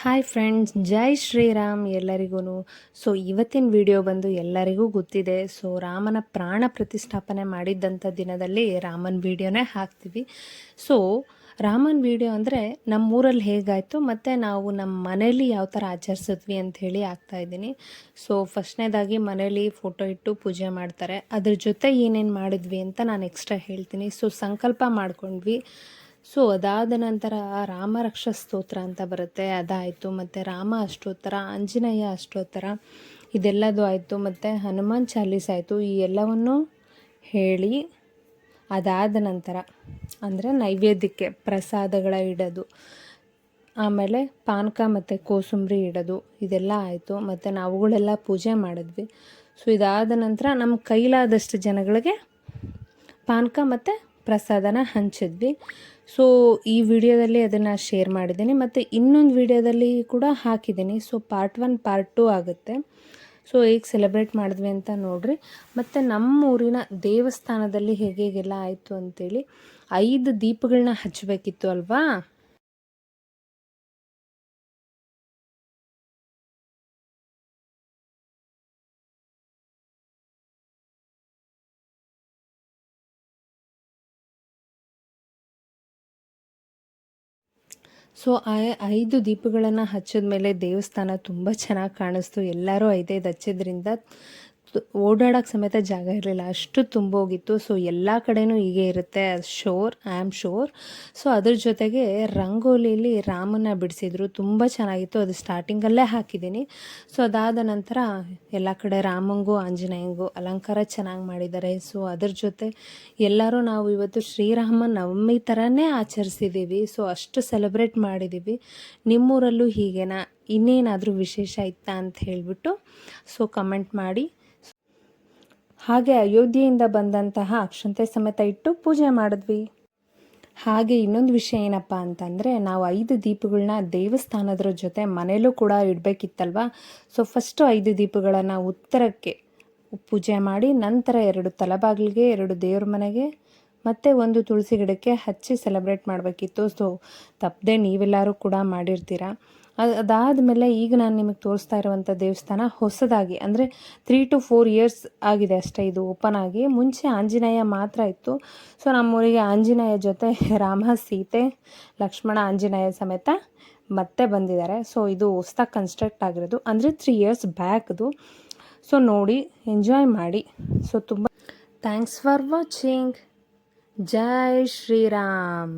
Hi friends ಜೈ ಶ್ರೀರಾಮ್ ಎಲ್ಲರಿಗೂ so ಇವತ್ತಿನ video ಬಂದು ಎಲ್ಲರಿಗೂ ಗೊತ್ತಿದೆ. ಸೊ ರಾಮನ ಪ್ರಾಣ ಪ್ರತಿಷ್ಠಾಪನೆ ಮಾಡಿದ್ದಂಥ ದಿನದಲ್ಲಿ ರಾಮನ ವಿಡಿಯೋನೇ ಹಾಕ್ತೀವಿ. ಸೊ ರಾಮನ್ ವಿಡಿಯೋ ಅಂದರೆ ನಮ್ಮೂರಲ್ಲಿ ಹೇಗಾಯಿತು, ಮತ್ತು ನಾವು ನಮ್ಮ ಮನೇಲಿ ಯಾವ ಥರ ಆಚರಿಸಿದ್ವಿ ಅಂಥೇಳಿ ಇದ್ದೀನಿ. ಸೊ ಫಸ್ಟ್ನೇದಾಗಿ ಮನೇಲಿ ಫೋಟೋ ಇಟ್ಟು ಪೂಜೆ ಮಾಡ್ತಾರೆ. ಅದ್ರ ಜೊತೆ ಏನೇನು ಮಾಡಿದ್ವಿ ಅಂತ ನಾನು ಎಕ್ಸ್ಟ್ರಾ ಹೇಳ್ತೀನಿ. ಸೊ ಸಂಕಲ್ಪ ಮಾಡ್ಕೊಂಡ್ವಿ. ಸೊ ಅದಾದ ನಂತರ ರಾಮ ರಕ್ಷ ಸ್ತೋತ್ರ ಅಂತ ಬರುತ್ತೆ, ಅದಾಯಿತು. ಮತ್ತು ರಾಮ ಅಷ್ಟೋತ್ತರ, ಆಂಜನೇಯ ಅಷ್ಟೋತ್ತರ, ಇದೆಲ್ಲದು ಆಯಿತು. ಮತ್ತು ಹನುಮಾನ್ ಚಾಲೀಸ್ ಆಯಿತು. ಈ ಎಲ್ಲವನ್ನು ಹೇಳಿ ಅದಾದ ನಂತರ, ಅಂದರೆ ನೈವೇದ್ಯಕ್ಕೆ ಪ್ರಸಾದಗಳ ಇಡೋದು, ಆಮೇಲೆ ಪಾನಕ ಮತ್ತು ಕೋಸುಂಬರಿ ಇಡೋದು, ಇದೆಲ್ಲ ಆಯಿತು. ಮತ್ತು ನಾವುಗಳೆಲ್ಲ ಪೂಜೆ ಮಾಡಿದ್ವಿ. ಸೊ ಇದಾದ ನಂತರ ನಮ್ಮ ಕೈಲಾದಷ್ಟು ಜನಗಳಿಗೆ ಪಾನಕ ಮತ್ತು ಪ್ರಸಾದನ ಹಂಚಿದ್ವಿ. ಸೊ ಈ ವಿಡಿಯೋದಲ್ಲಿ ಅದನ್ನು ಶೇರ್ ಮಾಡಿದ್ದೀನಿ. ಮತ್ತು ಇನ್ನೊಂದು ವಿಡಿಯೋದಲ್ಲಿ ಕೂಡ ಹಾಕಿದ್ದೀನಿ. So part one part two ಆಗುತ್ತೆ. ಸೊ ಹೇಗೆ ಸೆಲೆಬ್ರೇಟ್ ಮಾಡಿದ್ವಿ ಅಂತ ನೋಡ್ರಿ. ಮತ್ತು ನಮ್ಮ ಊರಿನ ದೇವಸ್ಥಾನದಲ್ಲಿ ಹೇಗೆ ಹೇಗೆಲ್ಲ ಆಯಿತು ಅಂತೇಳಿ ಐದು ದೀಪಗಳನ್ನ ಹಚ್ಚಬೇಕಿತ್ತು ಅಲ್ವಾ? ಸೊ ಆ ಐದು ದೀಪಗಳನ್ನು ಹಚ್ಚಿದ ಮೇಲೆ ದೇವಸ್ಥಾನ ತುಂಬ ಚೆನ್ನಾಗಿ ಕಾಣಿಸ್ತು. ಎಲ್ಲರೂ ಐದೈದು ಹಚ್ಚಿದ್ರಿಂದ ಓಡಾಡೋಕ್ಕೆ ಸಮೇತ ಜಾಗ ಇರಲಿಲ್ಲ. ಅಷ್ಟು ತುಂಬೋಗಿತ್ತು. ಸೊ ಎಲ್ಲ ಕಡೆನೂ ಹೀಗೆ ಇರುತ್ತೆ sure I am sure so ಅದ್ರ ಜೊತೆಗೆ ರಂಗೋಲಿಯಲ್ಲಿ ರಾಮನ ಬಿಡಿಸಿದ್ರು. ತುಂಬ ಚೆನ್ನಾಗಿತ್ತು. ಅದು ಸ್ಟಾರ್ಟಿಂಗಲ್ಲೇ ಹಾಕಿದ್ದೀನಿ. ಸೊ ಅದಾದ ನಂತರ ಎಲ್ಲ ಕಡೆ ರಾಮಂಗೂ, ಆಂಜನೇಯಂಗೂ ಅಲಂಕಾರ ಚೆನ್ನಾಗಿ ಮಾಡಿದ್ದಾರೆ. ಸೊ ಅದ್ರ ಜೊತೆ ಎಲ್ಲರೂ ನಾವು ಇವತ್ತು ಶ್ರೀರಾಮ ನವಮಿ ಥರನೇ ಆಚರಿಸಿದ್ದೀವಿ ಸೊ ಅಷ್ಟು ಸೆಲೆಬ್ರೇಟ್ ಮಾಡಿದ್ದೀವಿ ನಿಮ್ಮೂರಲ್ಲೂ ಹೀಗೇನಾ? ಇನ್ನೇನಾದರೂ ವಿಶೇಷ ಇತ್ತಾ ಅಂತ ಹೇಳಿಬಿಟ್ಟು ಸೊ ಕಮೆಂಟ್ ಮಾಡಿ. ಹಾಗೆ ಅಯೋಧ್ಯೆಯಿಂದ ಬಂದಂತಹ ಅಕ್ಷಂತೆ ಸಮೇತ ಇಟ್ಟು ಪೂಜೆ ಮಾಡಿದ್ವಿ. ಹಾಗೆ ಇನ್ನೊಂದು ವಿಷಯ ಏನಪ್ಪ ಅಂತಂದರೆ, ನಾವು ಐದು ದೀಪಗಳನ್ನ ದೇವಸ್ಥಾನದ್ರ ಜೊತೆ ಮನೇಲೂ ಕೂಡ ಇಡಬೇಕಿತ್ತಲ್ವ? ಸೊ ಫಸ್ಟು ಐದು ದೀಪಗಳನ್ನು ಉತ್ತರಕ್ಕೆ ಪೂಜೆ ಮಾಡಿ, ನಂತರ ಎರಡು ತಲಬಾಗಿಲಿಗೆ, ಎರಡು ದೇವ್ರ ಮನೆಗೆ ಮತ್ತು ಒಂದು ತುಳಸಿ ಗಿಡಕ್ಕೆ ಹಚ್ಚಿ ಸೆಲೆಬ್ರೇಟ್ ಮಾಡಬೇಕಿತ್ತು. ಸೊ ತಪ್ಪದೆ ನೀವೆಲ್ಲರೂ ಕೂಡ ಮಾಡಿರ್ತೀರ? ಅದಾದ ಮೇಲೆ ಈಗ ನಾನು ನಿಮಗೆ ತೋರಿಸ್ತಾ ಇರುವಂಥ ದೇವಸ್ಥಾನ ಹೊಸದಾಗಿ, ಅಂದರೆ ತ್ರೀ ಟು ಫೋರ್ ಇಯರ್ಸ್ ಆಗಿದೆ ಅಷ್ಟೇ ಇದು ಓಪನ್ ಆಗಿ. ಮುಂಚೆ ಆಂಜನೇಯ ಮಾತ್ರ ಇತ್ತು. ಸೊ ನಮ್ಮೂರಿಗೆ ಆಂಜನೇಯ ಜೊತೆ ರಾಮ, ಸೀತೆ, ಲಕ್ಷ್ಮಣ, ಆಂಜನೇಯ ಸಮೇತ ಮತ್ತೆ ಬಂದಿದ್ದಾರೆ. ಸೊ ಇದು ಹೊಸ್ದಾಗಿ ಕನ್ಸ್ಟ್ರಕ್ಟ್ ಆಗಿರೋದು. ಅಂದರೆ ತ್ರೀ ಇಯರ್ಸ್ ಬ್ಯಾಕ್ದು ಸೊ ನೋಡಿ ಎಂಜಾಯ್ ಮಾಡಿ. ಸೊ ತುಂಬ ಥ್ಯಾಂಕ್ಸ್ ಫಾರ್ ವಾಚಿಂಗ್ ಜೈ ಶ್ರೀರಾಮ್